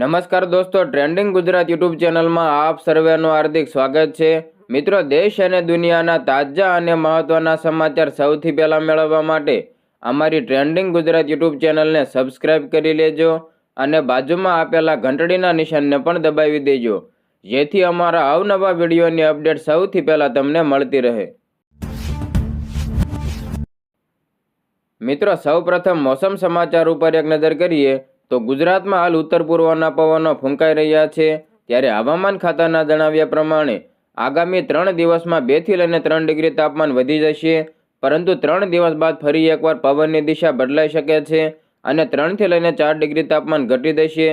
નમસ્કાર દોસ્તો trending Gujarat YouTube ચેનલમાં આપ સર્વેનું હાર્દિક સ્વાગત છે. મિત્રો, દેશ અને દુનિયાના તાજા અને મહત્વના સમાચાર સૌથી પહેલાં મેળવવા માટે અમારી ટ્રેન્ડિંગ ગુજરાત યુટ્યુબ ચેનલને સબસ્ક્રાઇબ કરી લેજો અને બાજુમાં આપેલા ઘંટડીના નિશાનને પણ દબાવી દેજો. જેથી અમારા અવનવા વિડીયોની અપડેટ સૌથી પહેલાં તમને મળતી રહે. મિત્રો, સૌપ્રથમ મોસમ સમાચાર ઉપર એક નજર કરીએ. તો ગુજરાતમાં હાલ ઉત્તર પૂર્વના પવનો ફૂંકાઈ રહ્યા છે. ત્યારે હવામાન ખાતાના જણાવ્યા પ્રમાણે આગામી ત્રણ દિવસમાં બેથી લઈને ત્રણ ડિગ્રી તાપમાન વધી જશે. પરંતુ ત્રણ દિવસ બાદ ફરી એકવાર પવનની દિશા બદલાઈ શકે છે અને ત્રણથી લઈને ચાર ડિગ્રી તાપમાન ઘટી જશે.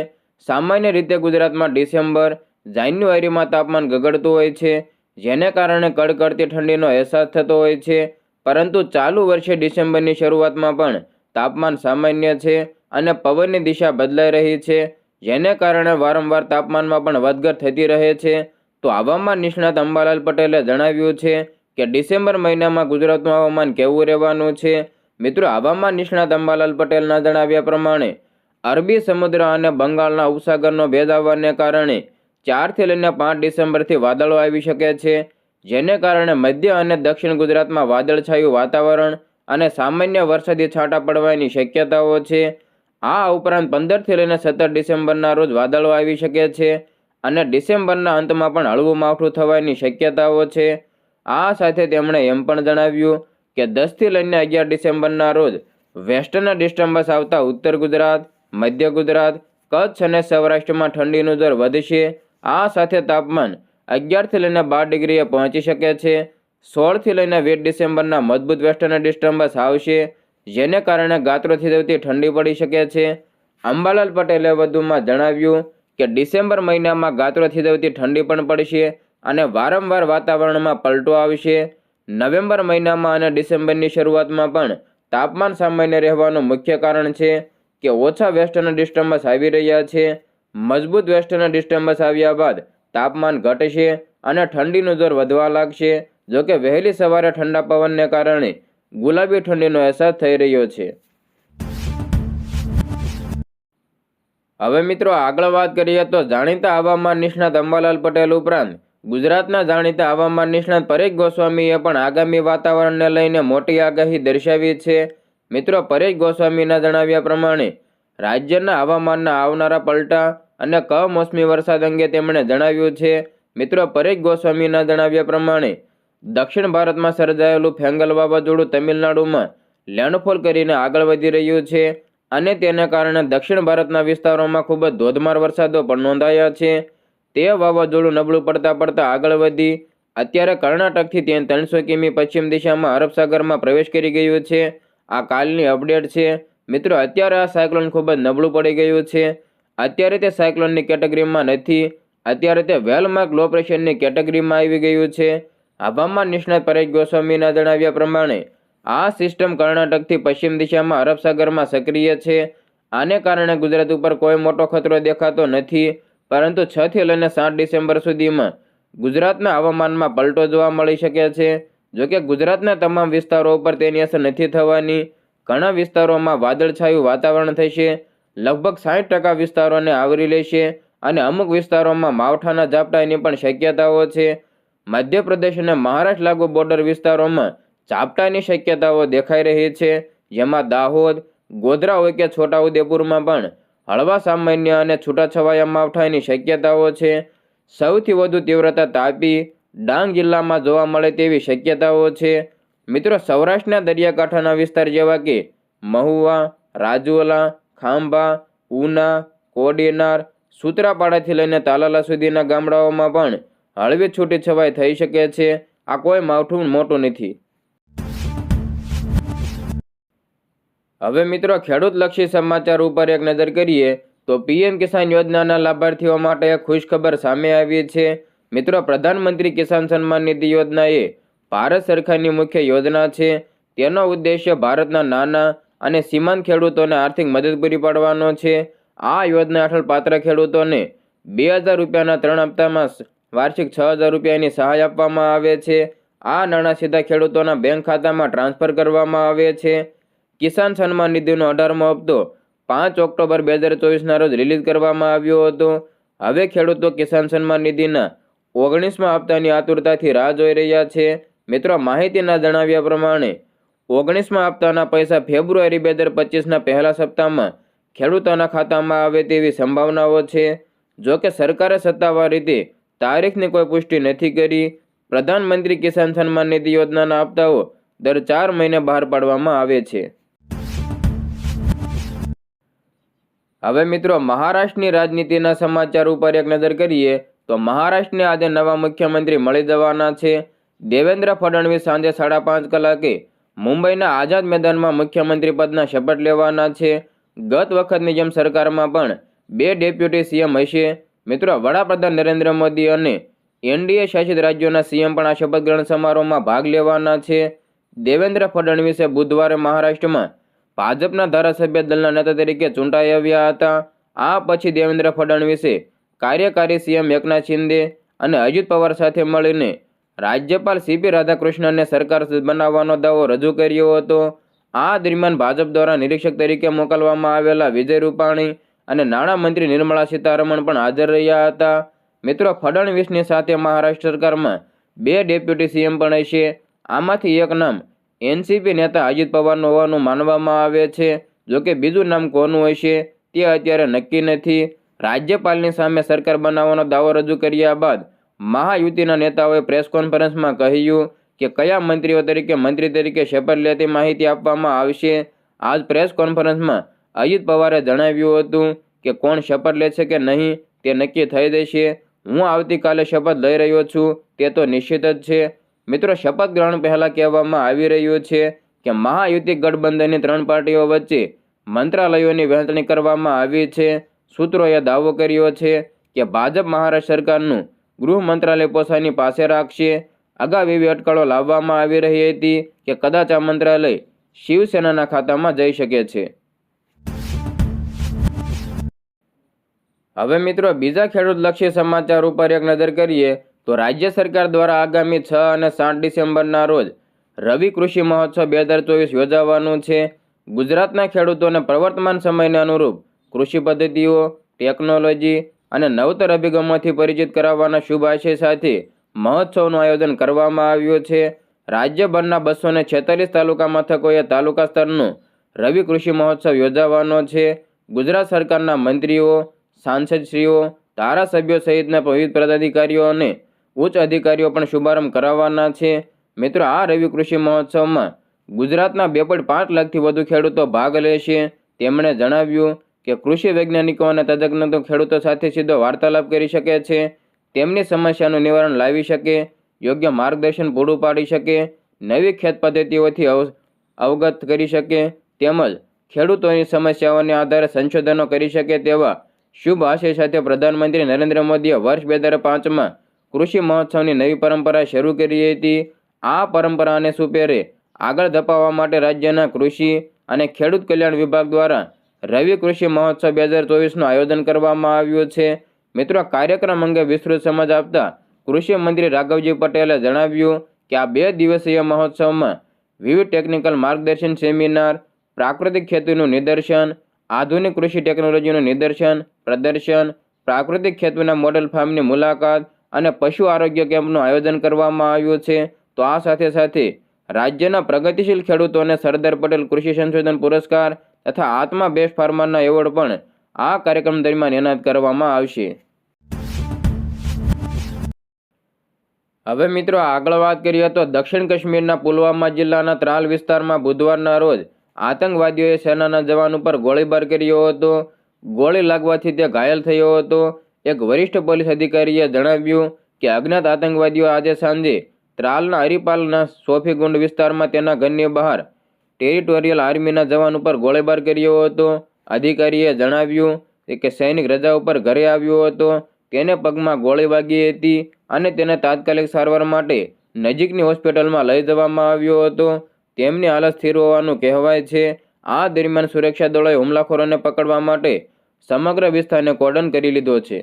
સામાન્ય રીતે ગુજરાતમાં ડિસેમ્બર, જાન્યુઆરીમાં તાપમાન ગગડતું હોય છે, જેને કારણે કડકડતી ઠંડીનો અહેસાસ થતો હોય છે. પરંતુ ચાલુ વર્ષે ડિસેમ્બરની શરૂઆતમાં પણ તાપમાન સામાન્ય છે. અને પવનની દિશા બદલાઈ રહી છે. જેને કારણે વારંવાર તાપમાનમાં પણ વધઘટ થતી રહે છે. તો હવામાન નિષ્ણાત અંબાલાલ પટેલે જણાવ્યું છે કે ડિસેમ્બર મહિનામાં ગુજરાતનું હવામાન કેવું રહેવાનું છે? મિત્રો, હવામાન નિષ્ણાત અંબાલાલ પટેલના જણાવ્યા પ્રમાણે, અરબી સમુદ્ર અને બંગાળના ઉપસાગરનો ભેદ આવવાને કારણે ચારથી લઈને પાંચ ડિસેમ્બરથી વાદળો આવી શકે છે. જેને કારણે મધ્ય અને દક્ષિણ ગુજરાતમાં વાદળછાયું વાતાવરણ અને સામાન્ય વરસાદી છાંટા પડવાની શક્યતાઓ છે. આ ઉપરાંત પંદરથી લઈને સત્તર ડિસેમ્બરના રોજ વાદળો આવી શકે છે અને ડિસેમ્બરના અંતમાં પણ હળવું માવઠું થવાની શક્યતાઓ છે. આ સાથે તેમણે એમ પણ જણાવ્યું કે દસથી લઈને અગિયાર ડિસેમ્બરના રોજ વેસ્ટર્ન ડિસ્ટર્બન્સ આવતા ઉત્તર ગુજરાત, મધ્ય ગુજરાત, કચ્છ અને સૌરાષ્ટ્રમાં ઠંડીનું દર વધશે. આ સાથે તાપમાન અગિયારથી લઈને બાર ડિગ્રીએ પહોંચી શકે છે. સોળથી લઈને વીસ ડિસેમ્બરના મજબૂત વેસ્ટર્ન ડિસ્ટર્બન્સ આવશે. જેને કારણે ગાત્રો થીજવતી ઠંડી પડી શકે છે. અંબાલાલ પટેલે વધુમાં જણાવ્યું કે ડિસેમ્બર મહિનામાં ગાત્રો થીજવતી ઠંડી પણ પડશે અને વારંવાર વાતાવરણમાં પલટો આવશે. નવેમ્બર મહિનામાં અને ડિસેમ્બરની શરૂઆતમાં પણ તાપમાન સામાન્ય રહેવાનું મુખ્ય કારણ છે કે ઓછા વેસ્ટર્ન ડિસ્ટર્બન્સ આવી રહ્યા છે. મજબૂત વેસ્ટર્ન ડિસ્ટર્બન્સ આવ્યા બાદ તાપમાન ઘટશે અને ઠંડીનું જોર વધવા લાગશે. જોકે વહેલી સવારે ઠંડા પવનને કારણે ગુલાબી ઠંડીનો અહેસાસ થઈ રહ્યો છે. હવે મિત્રો આગળ વાત કરીએ તો જાણીતા હવામાન નિષ્ણાત અંબાલાલ પટેલ ઉપરાંત ગુજરાતના જાણીતા હવામાન નિષ્ણાત પરેશ ગોસ્વામીએ પણ આગામી વાતાવરણને લઈને મોટી આગાહી દર્શાવી છે. મિત્રો પરેશ ગોસ્વામીના જણાવ્યા પ્રમાણે રાજ્યના હવામાનના આવનારા પલટા અને કમોસમી વરસાદ અંગે તેમણે જણાવ્યું છે. મિત્રો પરેશ ગોસ્વામીના જણાવ્યા પ્રમાણે દક્ષિણ ભારતમાં સર્જાયેલું ફેંગલ વાવાઝોડું તમિલનાડુમાં લેન્ડફોલ કરીને આગળ વધી રહ્યું છે અને તેના કારણે દક્ષિણ ભારતના વિસ્તારોમાં ખૂબ જ ધોધમાર વરસાદો પણ નોંધાયા છે. તે વાવાઝોડું નબળું પડતા પડતા આગળ વધી. અત્યારે કર્ણાટકથી ત્યાં ત્રણસો કિમી પશ્ચિમ દિશામાં અરબ સાગરમાં પ્રવેશ કરી ગયું છે. આ કાલની અપડેટ છે. મિત્રો, અત્યારે આ સાયક્લોન ખૂબ જ નબળું પડી ગયું છે. અત્યારે તે સાયક્લોનની કેટેગરીમાં નથી. અત્યારે તે વેલમાર્ક લો પ્રેશરની કેટેગરીમાં આવી ગયું છે. હવામાન નિષ્ણાત પરેશ ગોસ્વામીના જણાવ્યા પ્રમાણે, આ સિસ્ટમ કર્ણાટકથી પશ્ચિમ દિશામાં અરબ સાગરમાં સક્રિય છે. આને કારણે ગુજરાત ઉપર કોઈ મોટો ખતરો દેખાતો નથી. પરંતુ છથી લઈને સાત ડિસેમ્બર સુધીમાં ગુજરાતના હવામાનમાં પલટો જોવા મળી શકે છે. જોકે ગુજરાતના તમામ વિસ્તારો ઉપર તેની અસર નથી થવાની. ઘણા વિસ્તારોમાં વાદળછાયું વાતાવરણ થશે. લગભગ સાઠ ટકા વિસ્તારોને આવરી લેશે. અને અમુક વિસ્તારોમાં માવઠાના ઝાપટાની પણ શક્યતાઓ છે. મધ્યપ્રદેશ અને મહારાષ્ટ્ર લાગુ બોર્ડર વિસ્તારોમાં ઝાપટાની શક્યતાઓ દેખાઈ રહી છે. જેમાં દાહોદ, ગોધરા હોય કે છોટાઉદેપુરમાં પણ હળવા સામાન્ય અને છૂટાછવાયા માવઠાની શક્યતાઓ છે. સૌથી વધુ તીવ્રતા તાપી ડાંગ જિલ્લામાં જોવા મળે તેવી શક્યતાઓ છે. મિત્રો, સૌરાષ્ટ્રના દરિયાકાંઠાના વિસ્તાર જેવા કે મહુવા, રાજુલા, ખાંભા, ઉના, કોડીનાર, સૂત્રાપાડાથી લઈને તાલાલા સુધીના ગામડાઓમાં પણ હળવી છૂટી છવાઈ થઈ શકે છે. આ કોઈ માવઠું મોટું નથી. હવે મિત્રો ખેડૂતલક્ષી સમાચાર ઉપર એક નજર કરીએ, તો પીએમ કિસાન યોજનાના લાભાર્થીઓ માટે ખુશખબર સામે આવી છે. મિત્રો, પ્રધાનમંત્રી કિસાન સન્માન નિધિ યોજના એ ભારત સરકારની મુખ્ય યોજના છે. તેનો ઉદ્દેશ્ય ભારતના નાના અને સીમાંત ખેડૂતોને આર્થિક મદદ પૂરી પાડવાનો છે. આ યોજના હેઠળ પાત્ર ખેડૂતોને બે હજાર રૂપિયાના ત્રણ હપ્તામાં વાર્ષિક છ હજાર રૂપિયાની સહાય આપવામાં આવે છે. આ નાણાં સીધા ખેડૂતોના બેંક ખાતામાં ટ્રાન્સફર કરવામાં આવે છે. કિસાન સન્માન નિધિનો અઢારમો હપ્તો પાંચ ઓક્ટોબર બે હજાર ચોવીસના રોજ રિલીઝ કરવામાં આવ્યો હતો. હવે ખેડૂતો કિસાન સન્માન નિધિના ઓગણીસમાં હપ્તાની આતુરતાથી રાહ જોઈ રહ્યા છે. મિત્રો, માહિતીના જણાવ્યા પ્રમાણે ઓગણીસમાં હપ્તાના પૈસા ફેબ્રુઆરી બે હજાર પચીસના પહેલા સપ્તાહમાં ખેડૂતોના ખાતામાં આવે તેવી સંભાવનાઓ છે. જો કે સરકારે સત્તાવાર રીતે તારીખની કોઈ પુષ્ટિ નથી કરી. પ્રધાનમંત્રી કિસાન સન્માન નિધિ યોજનાના હપ્તાઓ દર ચાર મહિને બહાર પાડવામાં આવે છે. હવે મિત્રો, મહારાષ્ટ્રની રાજનીતિના સમાચાર ઉપર એક નજર કરીએ, તો મહારાષ્ટ્રને આજે નવા મુખ્યમંત્રી મળી જવાના છે. દેવેન્દ્ર ફડણવીસ સાંજે સાડા પાંચ કલાકે મુંબઈના આઝાદ મેદાનમાં મુખ્યમંત્રી પદના શપથ લેવાના છે. ગત વખતની જેમ સરકારમાં પણ બે ડેપ્યુટી સીએમ હશે. મિત્રો, વડાપ્રધાન નરેન્દ્ર મોદી અને એનડીએ શાસિત રાજ્યોના સીએમ પણ આ શપથ ગ્રહણ સમારોહમાં ભાગ લેવાના છે. દેવેન્દ્ર ફડણવીસે બુધવારે મહારાષ્ટ્રમાં ભાજપના ધારાસભ્ય દળના નેતા તરીકે ચૂંટાઈ આવ્યા હતા. આ પછી દેવેન્દ્ર ફડણવીસે કાર્યકારી સીએમ એકનાથ શિંદે અને અજીત પવાર સાથે મળીને રાજ્યપાલ સીપી રાધાકૃષ્ણને સરકાર બનાવવાનો દાવો રજૂ કર્યો હતો. આ દરમિયાન ભાજપ દ્વારા નિરીક્ષક તરીકે મોકલવામાં આવેલા વિજય રૂપાણી અને નાણામંત્રી નિર્મળા સીતારમણ પણ હાજર રહ્યા હતા. મિત્રો ફડણવીસની સાથે મહારાષ્ટ્ર સરકારમાં બે ડેપ્યુટી સીએમ પણ હશે. આમાંથી એક નામ એનસીપી નેતા અજીત પવારનું હોવાનું માનવામાં આવે છે. જોકે બીજું નામ કોનું હશે તે અત્યારે નક્કી નથી. રાજ્યપાલની સામે સરકાર બનાવવાનો દાવો રજૂ કર્યા બાદ મહાયુતિના નેતાઓએ પ્રેસ કોન્ફરન્સમાં કહ્યું કે કયા મંત્રીઓ તરીકે મંત્રી તરીકે શપથ લેતી માહિતી આપવામાં આવશે. આજ પ્રેસ કોન્ફરન્સમાં અજીત પવારે જણાવ્યું હતું કે કોણ શપથ લે છે કે નહીં તે નક્કી થઈ જશે. હું આવતીકાલે શપથ લઈ રહ્યો છું, તે તો નિશ્ચિત જ છે. મિત્રો, શપથ ગ્રહણ પહેલાં કહેવામાં આવી રહ્યું છે કે મહાયુતિ ગઠબંધનની ત્રણ પાર્ટીઓ વચ્ચે મંત્રાલયોની વહેંચણી કરવામાં આવી છે. સૂત્રોએ દાવો કર્યો છે કે ભાજપ મહારાષ્ટ્ર સરકારનું ગૃહ મંત્રાલય પોતાની પાસે રાખશે. અગાઉ એવી અટકળો લાવવામાં આવી રહી હતી કે કદાચ આ મંત્રાલય શિવસેનાના ખાતામાં જઈ શકે છે. હવે મિત્રો, બીજા ખેડૂતલક્ષી સમાચાર ઉપર એક નજર કરીએ, તો રાજ્ય સરકાર દ્વારા આગામી છ અને સાત ડિસેમ્બરના રોજ રવિ કૃષિ મહોત્સવ બે હજાર ચોવીસ યોજાવાનું છે. ગુજરાતના ખેડૂતોને પ્રવર્તમાન સમયને અનુરૂપ કૃષિ પદ્ધતિઓ, ટેકનોલોજી અને નવતર અભિગમોથી પરિચિત કરાવવાના શુભ આશય સાથે મહોત્સવનું આયોજન કરવામાં આવ્યું છે. રાજ્યભરના બસો ને છેતાલીસ તાલુકા મથકોએ તાલુકા સ્તરનું રવિ કૃષિ મહોત્સવ યોજાવાનો છે. ગુજરાત સરકારના મંત્રીઓ સાંસદશ્રીઓ, ધારાસભ્યો સહિતના વિવિધ પદાધિકારીઓ અને ઉચ્ચ અધિકારીઓ પણ શુભારંભ કરાવવાના છે. મિત્રો, આ રવિ કૃષિ મહોત્સવમાં ગુજરાતના બે પોઈન્ટ પાંચ લાખથી વધુ ખેડૂતો ભાગ લેશે. તેમણે જણાવ્યું કે કૃષિ વૈજ્ઞાનિકો અને તજજ્ઞો ખેડૂતો સાથે સીધો વાર્તાલાપ કરી શકે છે. તેમની સમસ્યાનું નિવારણ લાવી શકે, યોગ્ય માર્ગદર્શન પૂરું પાડી શકે, નવી ખેત પદ્ધતિઓથી અવ, અવગત કરી શકે, તેમજ ખેડૂતોની સમસ્યાઓને આધારે સંશોધનો કરી શકે તેવા શુભ આશય સાથે પ્રધાનમંત્રી નરેન્દ્ર મોદીએ વર્ષ બે હજાર પાંચમાં કૃષિ મહોત્સવની નવી પરંપરા શરૂ કરી હતી. આ પરંપરાને સુપેરે આગળ ધપાવવા માટે રાજ્યના કૃષિ અને ખેડૂત કલ્યાણ વિભાગ દ્વારા રવિ કૃષિ મહોત્સવ બે હજાર ચોવીસનું આયોજન કરવામાં આવ્યું છે. મિત્રો કાર્યક્રમ અંગે વિસ્તૃત સમજ આપતા કૃષિ મંત્રી રાઘવજી પટેલે જણાવ્યું કે આ બે દિવસીય મહોત્સવમાં વિવિધ ટેકનિકલ માર્ગદર્શન સેમિનાર, પ્રાકૃતિક ખેતીનું નિદર્શન આધુનિક કૃષિ ટેકનોલોજીનું નિદર્શન, પ્રદર્શન, પ્રાકૃતિક ખેતીના મોડલ ફાર્મની મુલાકાત અને પશુ આરોગ્ય કેમ્પનું આયોજન કરવામાં આવ્યું છે. તો આ સાથે સાથે રાજ્યના પ્રગતિશીલ ખેડૂતોને સરદાર પટેલ કૃષિ સંશોધન પુરસ્કાર તથા આત્મા બેસ્ટ ફાર્મરના એવોર્ડ પણ આ કાર્યક્રમ દરમિયાન એનાયત કરવામાં આવશે. હવે મિત્રો આગળ વાત કરીએ તો દક્ષિણ કાશ્મીરના પુલવામા જિલ્લાના ત્રાલ વિસ્તારમાં બુધવારના રોજ આતંકવાદીઓએ સેનાના જવાન ઉપર ગોળીબાર કર્યો હતો. ગોળી લાગવાથી તે ઘાયલ થયો હતો. એક વરિષ્ઠ પોલીસ અધિકારીએ જણાવ્યું કે અજ્ઞાત આતંકવાદીઓ આજે સાંજે ત્રાલના હરિપાલના સોફીગુંડ વિસ્તારમાં તેના ઘરની બહાર ટેરિટોરિયલ આર્મીના જવાન ઉપર ગોળીબાર કર્યો હતો. અધિકારીએ જણાવ્યું કે સૈનિક રજા ઉપર ઘરે આવ્યો હતો. તેને પગમાં ગોળી વાગી હતી અને તેને તાત્કાલિક સારવાર માટે નજીકની હોસ્પિટલમાં લઈ જવામાં આવ્યો હતો. તેમની હાલત સ્થિર હોવાનું કહેવાય છે. આ દરમિયાન સુરક્ષા દળોએ હુમલાખોરોને પકડવા માટે સમગ્ર વિસ્તારને કોર્ડન કરી લીધો છે.